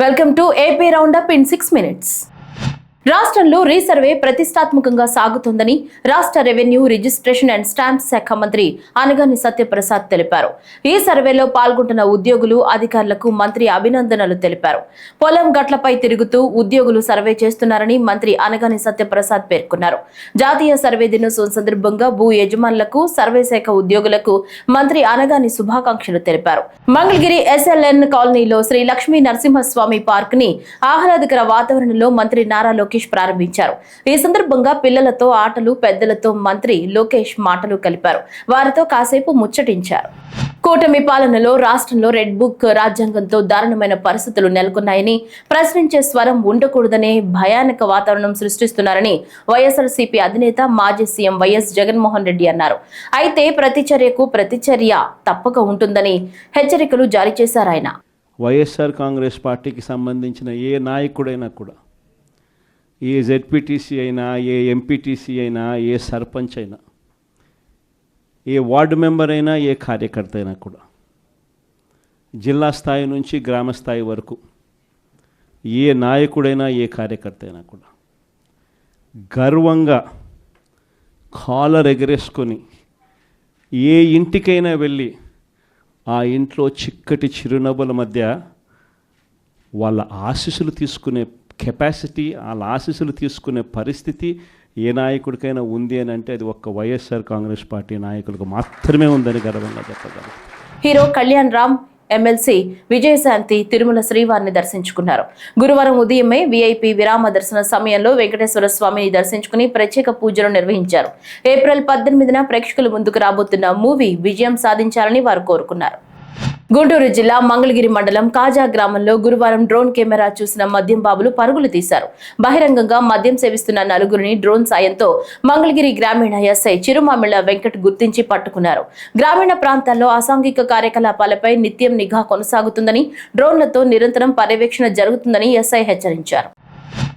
welcome to AP round up in six minutes రాష్ట్రంలో resurvey ప్రతిష్టాత్మకంగా సాగుతోందని రాష్ట్ర రెవెన్యూ రిజిస్ట్రేషన్ అండ్ స్టాంప్ శాఖ మంత్రి అనగాని సత్యప్రసాద్ తెలిపారు. ఈ సర్వేలో పాల్గొంటున్న ఉద్యోగులు అధికారులకు మంత్రి అభినందనలు తెలిపారు. పొలం గట్లపై తిరుగుతూ ఉద్యోగులు సర్వే చేస్తున్నారని మంత్రి అనగాని సత్యప్రసాద్ పేర్కొన్నారు. జాతీయ సర్వే దినోత్సవం సందర్భంగా భూ యజమానులకు సర్వే శాఖ ఉద్యోగులకు మంత్రి అనగాని శుభాకాంక్షలు తెలిపారు. మంగళగిరి ఎస్ఎల్ఎన్ కాలనీలో శ్రీ లక్ష్మీ నరసింహస్వామి పార్క్ని ఆహ్లాదకర వాతావరణంలో మంత్రి నారా లోకేష్ ప్రారంభించారు. ఈ సందర్భంగా పిల్లలతో ఆటలు పెద్దలతో మంత్రి లోకేష్ మాటలు కలిపారు. వారితో కాసేపు ముచ్చటించారు. కూటమి పాలనలో రాష్ట్రంలో రెడ్ బుక్ రాజ్యాంగంతో దారుణమైన పరిస్థితులు నెలకొన్నాయని ప్రశ్నించే స్వరం ఉండకూడదనే భయానక వాతావరణం సృష్టిస్తున్నారని వైఎస్ఆర్సీపీ అధినేత మాజీ సీఎం వైఎస్ జగన్మోహన్ రెడ్డి అన్నారు. అయితే ప్రతిచర్యకు ప్రతిచర్య తప్పక ఉంటుందని హెచ్చరికలు జారీ చేశారు ఆయన. వైఎస్ఆర్ కాంగ్రెస్ పార్టీకి సంబంధించిన ఏ నాయకుడైనా కూడా ఏ జెడ్పీటీసీ అయినా ఏ ఎంపీటీసీ అయినా ఏ సర్పంచ్ అయినా ఏ వార్డు మెంబర్ అయినా ఏ కార్యకర్త అయినా కూడా జిల్లా స్థాయి నుంచి గ్రామ స్థాయి వరకు ఏ నాయకుడైనా ఏ కార్యకర్త అయినా కూడా గర్వంగా కాలర్ ఎగరేసుకొని ఏ ఇంటికైనా వెళ్ళి ఆ ఇంట్లో చిక్కటి చిరునవ్వుల మధ్య వాళ్ళ ఆశీస్సులు తీసుకునే కెపాసిటీ వాళ్ళ ఆశీస్సులు తీసుకునే పరిస్థితి ఏ నాయకుడికైనా ఉంది అని అంటే అది ఒక్క వైఎస్ఆర్ కాంగ్రెస్ పార్టీ నాయకులకు మాత్రమే ఉందని గర్వంగా చెప్పగలరు హీరో కళ్యాణ్ రామ్ ఎమ్మెల్సీ విజయశాంతి తిరుమల శ్రీవారిని దర్శించుకున్నారు. గురువారం ఉదయమే వీఐపీ విరామ దర్శన సమయంలో వెంకటేశ్వర స్వామిని దర్శించుకుని ప్రత్యేక పూజలు నిర్వహించారు. ఏప్రిల్ పద్దెనిమిదిన ప్రేక్షకుల ముందుకు రాబోతున్న మూవీ విజయం సాధించాలని వారు కోరుకున్నారు. గుంటూరు జిల్లా మంగళగిరి మండలం కాజా గ్రామంలో గురువారం డ్రోన్ కెమెరా చూసిన మద్యం బాబులు పరుగులు తీశారు. బహిరంగంగా మద్యం సేవిస్తున్న నలుగురిని డ్రోన్ సాయంతో మంగళగిరి గ్రామీణ ఎస్ఐ చిరుమామిళ్ళ వెంకట్ గుర్తించి పట్టుకున్నారు. గ్రామీణ ప్రాంతాల్లో అసాంఘిక కార్యకలాపాలపై నిత్యం నిఘా కొనసాగుతుందని డ్రోన్లతో నిరంతరం పర్యవేక్షణ జరుగుతుందని ఎస్ఐ హెచ్చరించారు.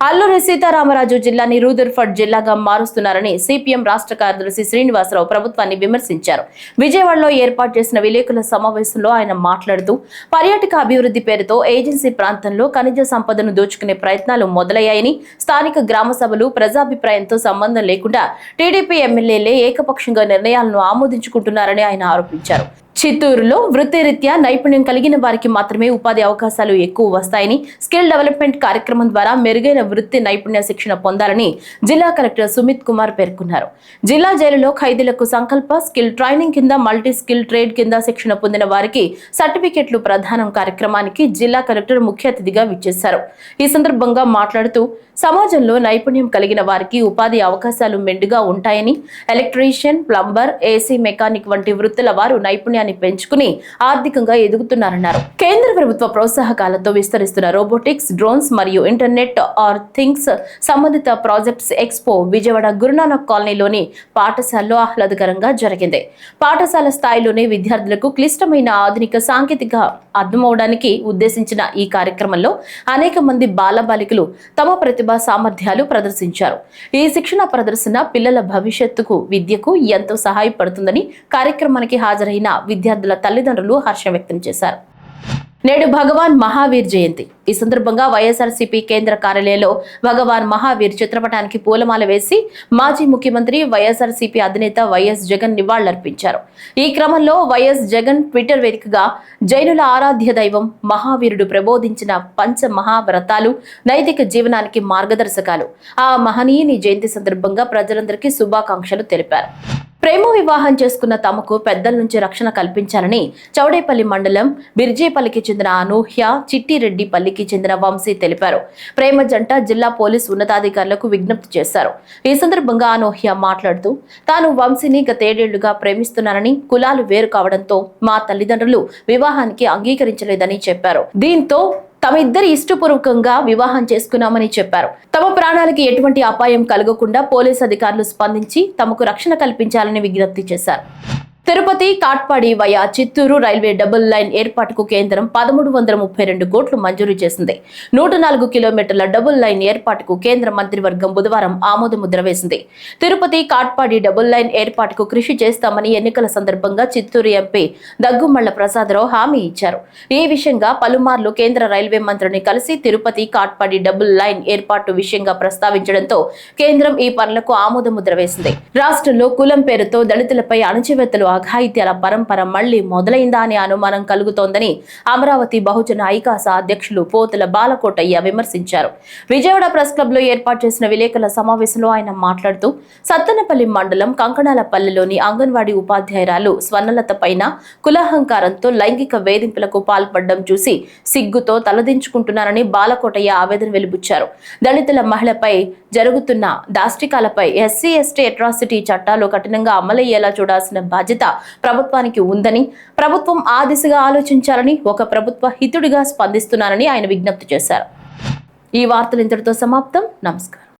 అల్లూరి సీతారామరాజు జిల్లాని రూదర్ఫర్డ్ జిల్లాగా మారుస్తున్నారని సిపిఎం రాష్ట్ర కార్యదర్శి శ్రీనివాసరావు ప్రభుత్వాన్ని విమర్శించారు. విజయవాడలో ఏర్పాటు చేసిన విలేకరుల సమావేశంలో ఆయన మాట్లాడుతూ పర్యాటక అభివృద్ధి పేరుతో ఏజెన్సీ ప్రాంతంలో ఖనిజ సంపదను దోచుకునే ప్రయత్నాలు మొదలయ్యాయని స్థానిక గ్రామ సభలు ప్రజాభిప్రాయంతో సంబంధం లేకుండా టీడీపీ ఎమ్మెల్యేలే ఏకపక్షంగా నిర్ణయాలను ఆమోదించుకుంటున్నారని ఆయన ఆరోపించారు. చిత్తూరులో వృత్తిరీత్యా నైపుణ్యం కలిగిన వారికి మాత్రమే ఉపాధి అవకాశాలు ఎక్కువ వస్తాయని స్కిల్ డెవలప్మెంట్ కార్యక్రమం ద్వారా మెరుగైన వృత్తి నైపుణ్య శిక్షణ పొందాలని జిల్లా కలెక్టర్ సుమిత్ కుమార్ పేర్కొన్నారు. జిల్లా జైలులో ఖైదీలకు సంకల్ప స్కిల్ ట్రైనింగ్ కింద మల్టీ స్కిల్ ట్రేడ్ కింద శిక్షణ పొందిన వారికి సర్టిఫికెట్లు ప్రధానం కార్యక్రమానికి జిల్లా కలెక్టర్ ముఖ్య అతిథిగా విచ్చేశారు. ఈ సందర్భంగా మాట్లాడుతూ సమాజంలో నైపుణ్యం కలిగిన వారికి ఉపాధి అవకాశాలు మెండుగా ఉంటాయని ఎలక్ట్రీషియన్ ప్లంబర్ ఏసీ మెకానిక్ వంటి వృత్తుల వారు నైపుణ్యాన్ని పెంచుకుని ఆర్థికంగా ఎదుగుతున్నారన్నారు. కేంద్ర ప్రభుత్వ ప్రోత్సాహకాలతో విస్తరిస్తున్న రోబోటిక్స్ డ్రోన్స్ మరియు ఇంటర్నెట్ ఆర్ థింగ్స్ సంబంధిత ప్రాజెక్ట్స్ ఎక్స్పో విజయవాడ గురునానక్ కాలనీలోని పాఠశాలలో ఆహ్లాదకరంగా జరిగింది. పాఠశాల స్థాయిలోనే విద్యార్థులకు క్లిష్టమైన ఆధునిక సాంకేతిక అర్థమవడానికి ఉద్దేశించిన ఈ కార్యక్రమంలో అనేక మంది బాలబాలికలు తమ ప్రతిభ సామర్థ్యాలు ప్రదర్శించారు. ఈ శిక్షణ ప్రదర్శన పిల్లల భవిష్యత్తుకు విద్యకు ఎంతో సహాయపడుతుందని కార్యక్రమానికి హాజరైన విద్యార్థుల తల్లిదండ్రులు హర్షం వ్యక్తం చేశారు. నేడు భగవాన్ మహావీర్ జయంతి. ఈ సందర్భంగా వైఎస్ఆర్సీపీ కేంద్ర కార్యాలయంలో భగవాన్ మహావీర్ చిత్రపటానికి పూలమాల వేసి మాజీ ముఖ్యమంత్రి వైఎస్ఆర్సీపీ అధినేత వైఎస్ జగన్ నివాళులర్పించారు. ఈ క్రమంలో వైఎస్ జగన్ ట్విట్టర్ వేదికగా జైనుల ఆరాధ్య దైవం మహావీరుడు ప్రబోధించిన పంచ మహావ్రతాలు నైతిక జీవనానికి మార్గదర్శకాలు. ఆ మహనీయుని జయంతి సందర్భంగా ప్రజలందరికీ శుభాకాంక్షలు తెలిపారు. ప్రేమ వివాహం చేసుకున్న తమకు పెద్దల నుంచి రక్షణ కల్పించాలని చౌడేపల్లి మండలం బిర్జేపల్లికి చెందిన అనూహ్య చిట్టిరెడ్డిపల్లికి చెందిన వంశీ తెలిపారు. ప్రేమ జంట జిల్లా పోలీస్ ఉన్నతాధికారులకు విజ్ఞప్తి చేశారు. ఈ సందర్భంగా అనూహ్య మాట్లాడుతూ తాను వంశీని గతేడేళ్ళుగా ప్రేమిస్తున్నానని కులాలు వేరు కావడంతో మా తల్లిదండ్రులు వివాహానికి అంగీకరించలేదని చెప్పారు. దీంతో తమ ఇద్దరి ఇష్టపూర్వకంగా వివాహం చేసుకున్నామని చెప్పారు. తమ ప్రాణాలకి ఎటువంటి అపాయం కలగకుండా పోలీస్ అధికారులు స్పందించి తమకు రక్షణ కల్పించాలని విజ్ఞప్తి చేశారు. Tirupati Katpadi via Chittoor railway double line ఏర్పాటుకు కేంద్రం పదమూడు వందల ముప్పై రెండు కోట్లు మంజూరు చేసింది. నూట నాలుగు కిలోమీటర్ల డబుల్ లైన్ ఏర్పాటుకు కేంద్ర మంత్రివర్గం బుధవారం ఆమోదముద్ర వేసింది. తిరుపతి కాట్పాడి డబుల్ లైన్ ఏర్పాటుకు కృషి చేస్తామని ఎన్నికల సందర్భంగా చిత్తూరు ఎంపీ దగ్గుమళ్ళ ప్రసాదరావు హామీ ఇచ్చారు. ఈ విషయంగా పలుమార్లు కేంద్ర రైల్వే మంత్రిని కలిసి తిరుపతి కాట్పాడి డబుల్ లైన్ ఏర్పాటు విషయంగా ప్రస్తావించడంతో కేంద్రం ఈ పనులకు ఆమోదముద్ర వేసింది. రాష్ట్రంలో కులం పేరుతో దళితులపై అణచివేతలు అఘాయిత్యాల పరంపర మళ్ళీ మొదలైందా అనే అనుమానం కలుగుతోందని అమరావతి బహుజన ఐకాస అధ్యక్షులు పోతుల బాలకోటయ్య విమర్శించారు. విజయవాడ ప్రెస్ క్లబ్లో ఏర్పాటు చేసిన విలేకరుల సమావేశంలో ఆయన మాట్లాడుతూ సత్తెనపల్లి మండలం కంకణాలపల్లిలోని అంగన్వాడీ ఉపాధ్యాయురాలు స్వర్ణలత పైన కులహంకారంతో లైంగిక వేధింపులకు పాల్పడడం చూసి సిగ్గుతో తలదించుకుంటున్నారని బాలకోటయ్య ఆవేదన వెలిబుచ్చారు. దళితుల మహిళపై జరుగుతున్న దాష్టికాలపై ఎస్సీ ఎస్టీ అట్రాసిటీ చట్టాలు కఠినంగా అమలయ్యేలా చూడాల్సిన బాధ్యత బాధ్యత ప్రభుత్వానికి ఉందని ప్రభుత్వం ఆ దిశగా ఆలోచించాలని ఒక ప్రభుత్వ హితుడిగా స్పందిస్తున్నానని ఆయన విజ్ఞప్తి చేశారు. ఈ వార్తలు ఇంతటితో సమాప్తం. నమస్కారం.